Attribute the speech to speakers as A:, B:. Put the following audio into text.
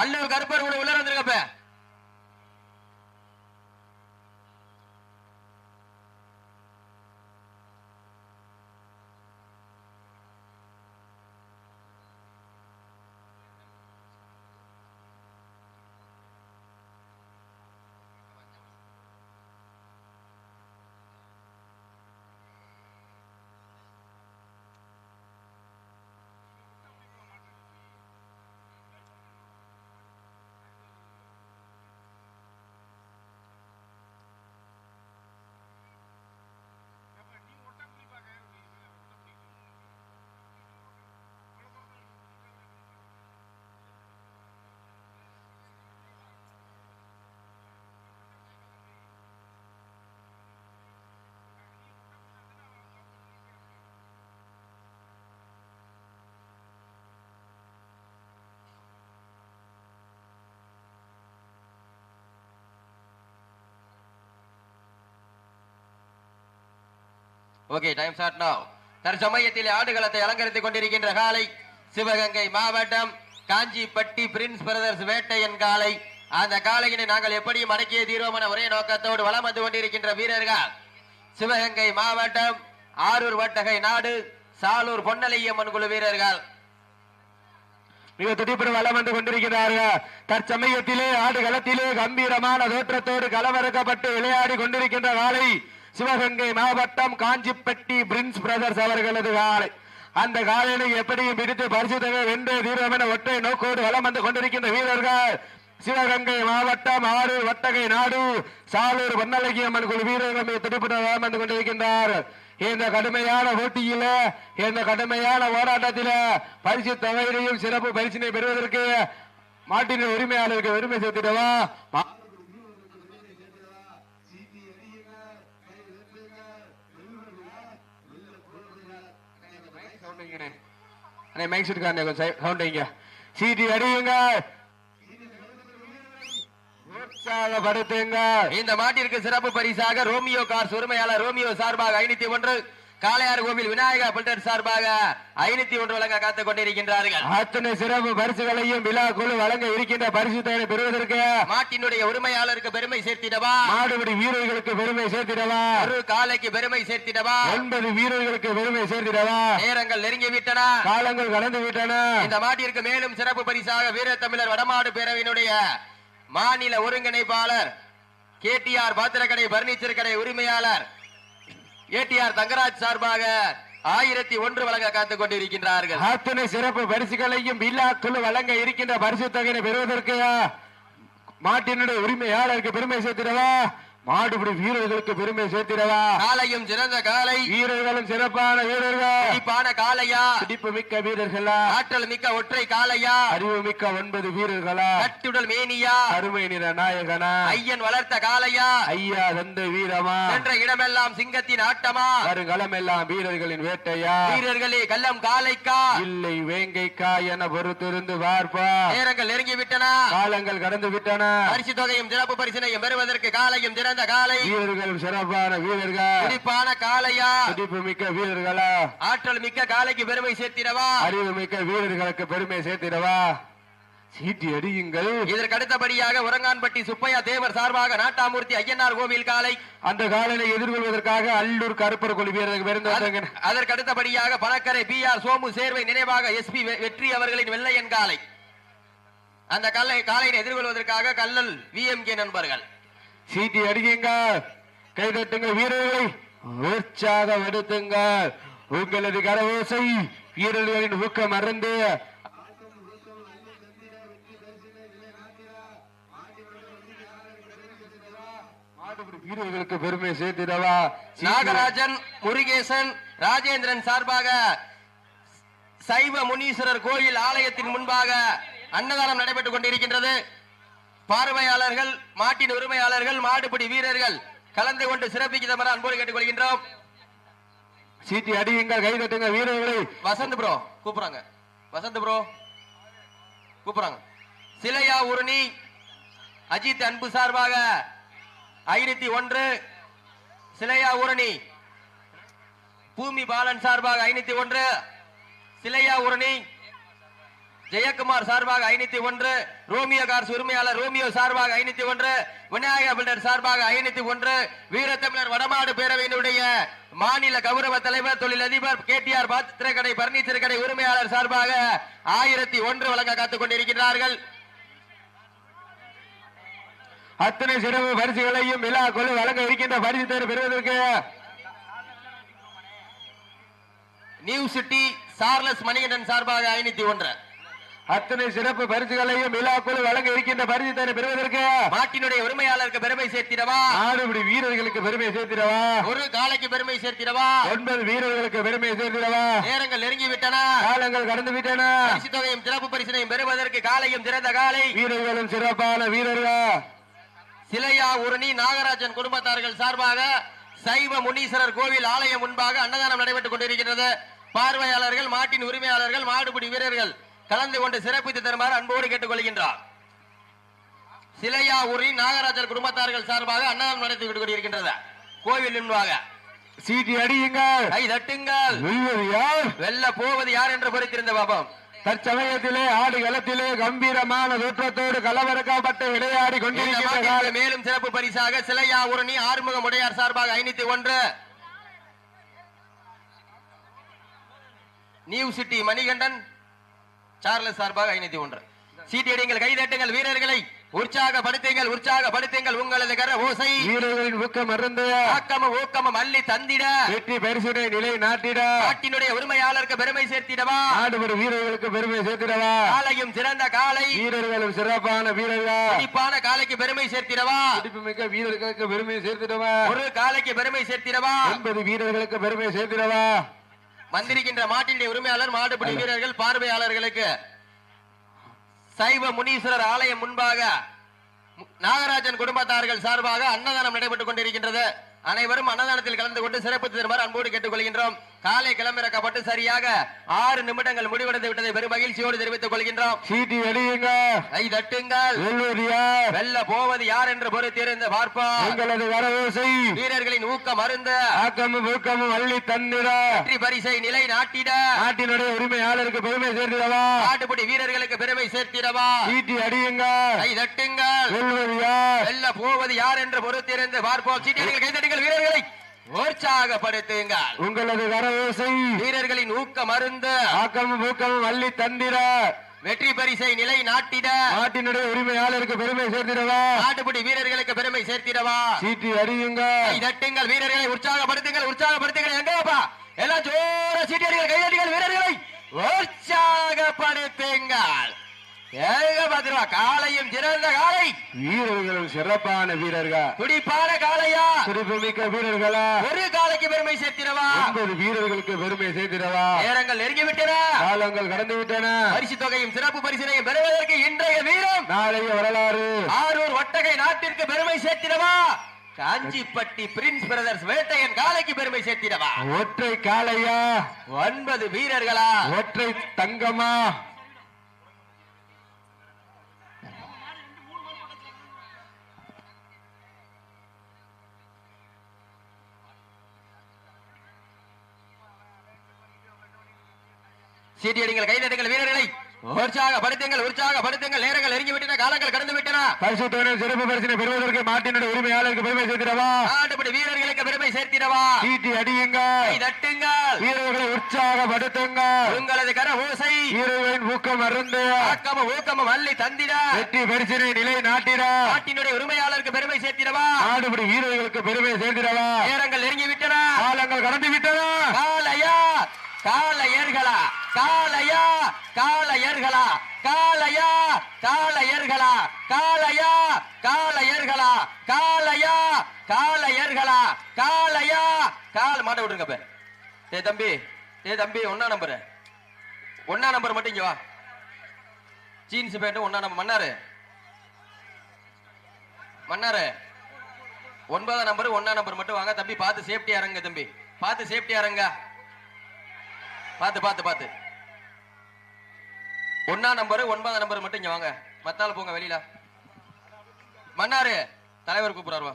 A: அல்லூர் கருப்பர் கூட உள்ள வந்திருக்கப்ப. ஓகே டைம் ஸ்டார்ட் நவ் தற்சமயத்தில் ஆடுகளத்தை அலங்கரித்துக் கொண்டிருக்கின்ற காலை சிவகங்கை மாவட்டம் காஞ்சிப்பட்டி பிரின்ஸ் பிரதர்ஸ் வேட்டையன் காலை. அந்த காளையினை நாங்கள் எப்படியும் அடக்கிய தீர்வமான என ஒரே நோக்கத்தோடு வலம் வந்து கொண்டிருக்கின்ற வீரர்கள். சிவகங்கை மாவட்டம் ஆரூர் வட்டகை நாடு சாலூர் பொன்னலையம்மன் குழு வீரர்கள்.
B: மிக துடிப்புடன் வலம் வந்து கொண்டிருக்கிறார்கள். தற்சமயத்திலே ஆடுகளத்திலே கம்பீரமான தோற்றத்தோடு களமிறக்கப்பட்டு விளையாடி கொண்டிருக்கின்ற காலை சிவகங்கை மாவட்டம் காஞ்சிப்பட்டி பிரின்ஸ் பிரதர்ஸ் அவர்களது காலை. அந்த காலையில எப்படியும் பிடித்து பரிசுத்தவை வென்று தீர்வம் என ஒற்றை நோக்கோடு வளம் வந்து கொண்டிருக்கின்ற வீரர்கள். சிவகங்கை மாவட்டம் ஆறு வட்டகை நாடு சாலூர் வண்ணலகியம்மன் குழு வீரர்கள் மிக துடிப்புடன் வந்து கொண்டிருக்கின்றார். இந்த கடுமையான போட்டியில இந்த கடுமையான போராட்டத்தில பரிசு தொகையிலையும் சிறப்பு பரிசினை பெறுவதற்கு மாட்டின உரிமையாளருக்கு உரிமை சேர்த்திடவா? மா- அண்ணே, மைக் செட் காரணம் கொஞ்சம் சவுண்ட் வைங்க. சீட்டி அடியுங்க உற்சாகப்படுத்துங்க.
A: இந்த மாட்டிற்கு சிறப்பு பரிசாக ரோமியோ கார்ஸ் உரிமையாளர் ரோமியோ சார்பாக ஐநூத்தி ஒன்று. காளையார் கோவில் விநாயகா பில்டர் சார்பாக ஐநூத்தி ஒன்று வழங்க காத்துக் கொண்டிருக்கின்றார்கள்.
B: அத்தனை சிறப்பு பரிசுகளையும் விழா குழு வழங்க இருக்கின்ற பரிசு தொகையை பெறுவதற்கு
A: மாட்டினுடைய உரிமையாளருக்கு பெருமை சேர்த்திடவா?
B: மாடுபிடி வீரர்களுக்கு பெருமை சேர்த்திடவா?
A: ஒரு காலைக்கு பெருமை சேர்த்திடவா?
B: ஒன்பது வீரர்களுக்கு பெருமை சேர்த்திடவா?
A: நேரங்கள் நெருங்கி விட்டன
B: காலங்கள் கடந்து விட்டன.
A: இந்த மாட்டிற்கு மேலும் சிறப்பு பரிசாக வீரத்தமிழர் வடமாடு பேரவையினுடைய மாநில ஒருங்கிணைப்பாளர் கேடிஆர் பாத்திரக்கடை பர்னிச்சர் கடை உரிமையாளர் ஏடிஆர் தங்கராஜ் சார்பாக ஆயிரத்தி ஒன்று வழங்க காத்துக் கொண்டிருக்கின்றார்கள்.
B: அத்தனை சிறப்பு பரிசுகளையும் விழா வழங்க இருக்கின்ற பரிசு தொகையை பெறுவதற்கு மாட்டினுடைய உரிமையாளருக்கு பெருமை சேர்த்திடவா? மாடுபிடி வீரர்களுக்கு பெருமை சேர்த்திடவா
A: காலையும் சிறந்த காலை.
B: வீரர்களும் சிறப்பான வீரர்கள்.
A: காளையா
B: துடிப்பு மிக்க வீரர்களா?
A: ஆற்றல் மிக்க ஒற்றை காளையா
B: அறிவு மிக்க ஒன்பது வீரர்களா?
A: கட்டுடல் மேனியா?
B: அருமை நிற நாயகனா?
A: ஐயன் வளர்த்த காளையா
B: ஐயா தந்த வீரமா?
A: சென்ற இடமெல்லாம் சிங்கத்தின் ஆட்டமா?
B: வருகளம் எல்லாம் வீரர்களின் வேட்டையா?
A: வீரர்களே கள்ளம் காளைக்கா
B: இல்லை வேங்கைக்கா என பொறுத்திருந்து பார்ப்பா.
A: நேரங்கள் நெருங்கி விட்டன
B: காலங்கள் கடந்து விட்டன
A: பரிசு தொகையும் சிறப்பு பரிசினையும் பெறுவதற்கு காலையும் சிறந்த காலை.
B: வீரர்களும் சிறப்பான வீரர்கள்.
A: துடிப்பான காளையா.
B: துடிப்பு மிக்க வீரர்களா.
A: ஆற்றல் மிக்க காளைக்கு பெருமை சேர்த்திடவா.
B: அறிவு மிக்க வீரர்களுக்கு பெருமை சேர்த்திடவா. சீட்டி அடியுங்கள்.
A: இதற்கு அடுத்தபடியாக உரங்கான்பட்டி சுப்பையா தேவர் சார்பாக நாட்டாமூர்த்தி ஐயனார் கோவில் காலை
B: அந்த காலனை எதிர்கொள்வதற்காக அல்லூர் கருப்பர் குழு வீரர்கள் பெருந்தாங்க
A: அதற்கு அடுத்தபடியாக பணக்கரை பி ஆர் சோமு சேர்வை நினைவாக எஸ்பி வெற்றி அவர்களின் வெள்ளையன் காலை அந்த காலை காலையை எதிர்கொள்வதற்காக கல்லல் விஎம்கே நண்பர்கள்.
B: சீட்டி அடியுங்க கைதட்டுங்க வீரர்களை. உற்சாகப்படுத்துங்க உங்களது கரவோசை வீரர்களின் ஊக்கம் மறந்து வீரர்களுக்கு பெருமை சேர்த்திடவா?
A: நாகராஜன் முருகேசன் ராஜேந்திரன் சார்பாக சைவ முனீஸ்வரர் கோயில் ஆலயத்தின் முன்பாக அன்னதானம் நடைபெற்றுக் கொண்டிருக்கின்றது. பார்வையாளர்கள் மாட்டின் உரிமையாளர்கள் மாடுபிடி வீரர்கள் கலந்து கொண்டு சிறப்பிக்குமாறு அன்போடு கேட்டுக்கொள்கின்றோம்.
B: சீட்டி அடியுங்கள் கைதட்டுங்க வீரர்களை.
A: வசந்த் ப்ரோ கூப்பிடுறாங்க. வசந்த் ப்ரோ கூப்பிடுறாங்க. சிலையா உருணி அஜித் அன்பு சார்பாக ஐநூத்தி ஒன்று. சிலையா ஊரணி பூமி பாலன் சார்பாக ஐநூத்தி ஒன்று. சிலையா ஊரணி ஜெயக்குமார் சார்பாக ஐநூத்தி ஒன்று ரோமியோ கார்ஸ் உரிமையாளர் ரோமியோ சார்பாக ஐநூத்தி ஒன்று விநாயக பில்டர் சார்பாக ஐநூத்தி ஒன்று வீரத்தமிழர் வடமாடு பேரவையினுடைய மாநில கௌரவ தலைவர் தொழிலதிபர் கேடிஆர் பாத்திரக்கடை பர்னிச்சர் கடை உரிமையாளர் சார்பாக ஆயிரத்தி ஒன்று வழங்க காத்துக் கொண்டிருக்கிறார்கள்
B: அத்தனை சிறப்பு பரிசுகளையும் விழா குழு வழங்க இருக்கின்ற பரிசு தேர்வு பெறுவதற்கு
A: நியூ சிட்டி சார்லஸ் மணிகண்டன் சார்பாக ஐநூத்தி ஒன்று.
B: அத்தனை சிறப்பு பரிசுகளையும் விழா குழு வழங்க இருக்கின்ற பரிசு தேர்வு பெறுவதற்கு
A: மாட்டினுடைய உரிமையாளருக்கு பெருமை சேர்த்திடவா?
B: ஆடுபிடி வீரர்களுக்கு பெருமை சேர்த்திடவா?
A: ஒரு காலைக்கு பெருமை சேர்த்திடவா?
B: ஒன்பது வீரர்களுக்கு பெருமை சேர்த்திடவா?
A: நேரங்கள் நெருங்கி விட்டன
B: காலங்கள் கடந்து விட்டன
A: பரிசு தொகையும் சிறப்பு பரிசினையும் பெறுவதற்கு காலையும் சிறந்த காலை
B: வீரர்களும் சிறப்பான வீரர்கள்.
A: சிலையா உருணி நாகராஜன் குடும்பத்தார்கள் சார்பாக சைவ முனீஸ்வரர் கோவில் ஆலயம் முன்பாக அன்னதானம் நடைபெற்றுக் கொண்டிருக்கிறது பார்வையாளர்கள் மாட்டின் உரிமையாளர்கள் மாடுபிடி வீரர்கள். கலந்து கொண்டு சிறப்பித்து தருமாறு அன்போடு கேட்டுக்கொள்கின்றார். சிலையா உருணி நாகராஜன் குடும்பத்தார்கள் சார்பாக அன்னதானம் நடைபெற்றுக் கொண்டிருக்கின்றது. கோவில் முன்பாக
B: சீட்டி அடியுங்கள்.
A: கை தட்டுங்கள். வெல்ல போவது யார் என்று பொறுத்திருந்த பாபம்.
B: தற்சமயத்திலே ஆடு களத்திலே கம்பீரமான தோற்றத்தோடு கலவரக்கப்பட்டு விளையாடி காலம்.
A: மேலும் சிறப்பு பரிசாக சிலையா உரணி ஆறுமுகம் உடையார் சார்பாக ஐநூத்தி ஒன்று. நியூ சிட்டி மணிகண்டன் சார்லஸ் சார்பாக ஐநூத்தி ஒன்று. சீட்டியடிங்கள் கைதட்டுங்கள் வீரர்களை. உற்சாகப்படுத்துங்கள் உற்சாகப்படுத்துங்கள் உங்களது கர ஓசை.
B: வீரர்களின் ஊக்கம் அருந்து.
A: ஆக்கமும் ஊக்கமும் அள்ளி தந்திட.
B: வெற்றி பரிசுனை நிலை நாட்டிட.
A: நாட்டினுடைய உரிமையாளருக்கு பெருமை சேர்த்திடவா?
B: ஆடுபடு வீரர்களுக்கு பெருமை சேர்த்திடவா?
A: காலையும் சிறந்த காலை.
B: வீரர்களும் சிறப்பான வீரர்கள்?
A: துடிப்பான காலைக்கு பெருமை சேர்த்திடவா?
B: மிக்க வீரர்களுக்கு பெருமை சேர்த்திடவா?
A: ஒரு காலைக்கு பெருமை சேர்த்திடவா?
B: ஒன்பது வீரர்களுக்கு பெருமை சேர்த்திடவா?
A: வந்திருக்கின்ற மாட்டினுடைய உரிமையாளர் மாடுபிடி வீரர்கள் பார்வையாளர்களுக்கு சைவ முனீஸ்வரர் ஆலயம் முன்பாக நாகராஜன் குடும்பத்தார்கள் சார்பாக அன்னதானம் நடைபெற்றுக் கொண்டிருக்கின்றது. அனைவரும் அன்னதானத்தில் கலந்து கொண்டு சிறப்பு தருமாறு அன்போடு கேட்டுக்கொள்கின்றோம். காலை கிளம்பிறக்கப்பட்டு சரியாக ஆறு நிமிடங்கள் முடிவடைந்து விட்டதை பெரும் மகிழ்ச்சியோடு தெரிவித்துக் கொள்கின்றோம்.
B: சீட்டி
A: கை தட்டுங்கள் வெல்ல போவது யார் என்று பொறுத்திருந்து பார்ப்போம்.
B: உங்களது வரவோசை.
A: வீரர்களின் ஊக்கம் அருந்த
B: ஆக்கமும் ஊக்கமும் அள்ளி தந்திட.
A: வெற்றி பரிசை நிலை நாட்டிட.
B: நாட்டினுடைய உரிமையாளருக்கு பெருமை சேர்த்திடவா?
A: நாட்டுப்படி வீரர்களுக்கு பெருமை சேர்த்திடவா?
B: சீட்டி அடியுங்க.
A: கை தட்டுங்கள் வெல்ல போவது யார் என்று பொறுத்திருந்து பார்ப்போம். சீட்டியடிகள் கைதட்டுங்கள் வீரர்களை உற்சாகப்படுத்துங்கள்.
B: உங்களது வரவோசை
A: வீரர்களின் ஊக்கம் அருந்து.
B: ஆக்கமும் ஊக்கமும் அள்ளி தந்திட.
A: வெற்றி பரிசை நிலை நாட்டிட.
B: நாட்டினுடைய உரிமையாளருக்கு பெருமை சேர்த்திடவா?
A: நாட்டுப்படி வீரர்களுக்கு பெருமை சேர்த்திடவா?
B: சீட்டி அடியுங்க
A: கை தட்டுங்கள் வீரர்களை உற்சாகப்படுத்துங்கள் உற்சாகப்படுத்துங்கள். எங்கப்பா எல்லாம் ஜோர சீட்டியடிகள் கைதட்டுங்கள் வீரர்களை உற்சாகப்படுத்துங்கள். பத்திரமா? காலையும் சிறந்த காலை
B: வீரர்களும் சிறப்பான வீரர்கள்.
A: துடிப்பான காலையா
B: சிறப்புமிக்க வீரர்களா?
A: ஒரு காலைக்கு பெருமை சேர்த்திடவா?
B: ஒன்பது வீரர்களுக்கு பெருமை சேர்த்திடவா?
A: நேரங்கள் நெருங்கி விட்டன
B: காலங்கள் கடந்து விட்டன
A: பரிசு தொகையும் சிறப்பு பரிசினையும் பெறுவதற்கு இன்றைய வீரம்.
B: நாளைய வரலாறு.
A: ஆரூர் வட்டகை நாட்டிற்கு பெருமை சேர்த்திடவா? காஞ்சிப்பட்டி பிரின்ஸ் பிரதர்ஸ் வேட்டையன் காலைக்கு பெருமை சேர்த்திடவா?
B: ஒற்றை காளையா?
A: ஒன்பது வீரர்களா?
B: ஒற்றை தங்கமா?
A: சீட்டியடிங்கள் கைதட்டுங்கள் வீரர்களை. உற்சாகப்படுத்துங்கள் உற்சாகப்படுத்துங்கள் நேரங்கள் நெருங்கி விட்டன காலங்கள் கடந்து விட்டன
B: பரிசு தொழில் சிறப்பு பரிசினை பெறுவதற்கு மாட்டினுடைய உரிமையாளருக்கு பெருமை சேர்த்திடவா?
A: நாட்டுப்படி வீரர்களுக்கு பெருமை சேர்த்திடவா?
B: சீட்டி அடியுங்க
A: கை தட்டுங்கள்
B: வீரர்களை உற்சாகப்படுத்துங்க
A: உங்களது கர ஓசை.
B: வீரர்களின் ஊக்கம் அருந்து.
A: ஆக்கமும் ஊக்கமும் அள்ளி தந்திட.
B: வெற்றி பரிசினை நிலை நாட்டிட.
A: நாட்டினுடைய உரிமையாளருக்கு பெருமை சேர்த்திடவா?
B: நாடுபடி வீரர்களுக்கு பெருமை சேர்த்திடவா?
A: நேரங்கள் நெருங்கி விட்டன
B: காலங்கள் கடந்து விட்டன
A: காளையா காளையர்களா? காளையா? காளையர்களா? காளையா? காளையர்களா? காளையா? காளையர்களா? காளையா? காளையர்களா? காளையா? கால் மாட்ட விட்டுருங்க இப்ப ஏ தம்பி ஏ தம்பி ஒன்னா நம்பரு ஒன்னா நம்பர் மட்டும் இங்க வா. ஜீன்ஸ் பேண்ட் ஒன்னா நம்பர் மன்னாரு? மன்னாரு? ஒன்பதாம் நம்பர் ஒன்னா நம்பர் மட்டும் வாங்க. தம்பி பார்த்து சேஃப்டியா இறங்க தம்பி. பார்த்து சேஃப்டியா இறங்க. பார்த்து பார்த்து பார்த்து. ஒன்னா நம்பர் ஒன்பதாம் நம்பர் மட்டும் இங்க வாங்க. மத்தால போங்க வெளியில. மன்னாரு தலைவர் கூப்பிடுறாருவா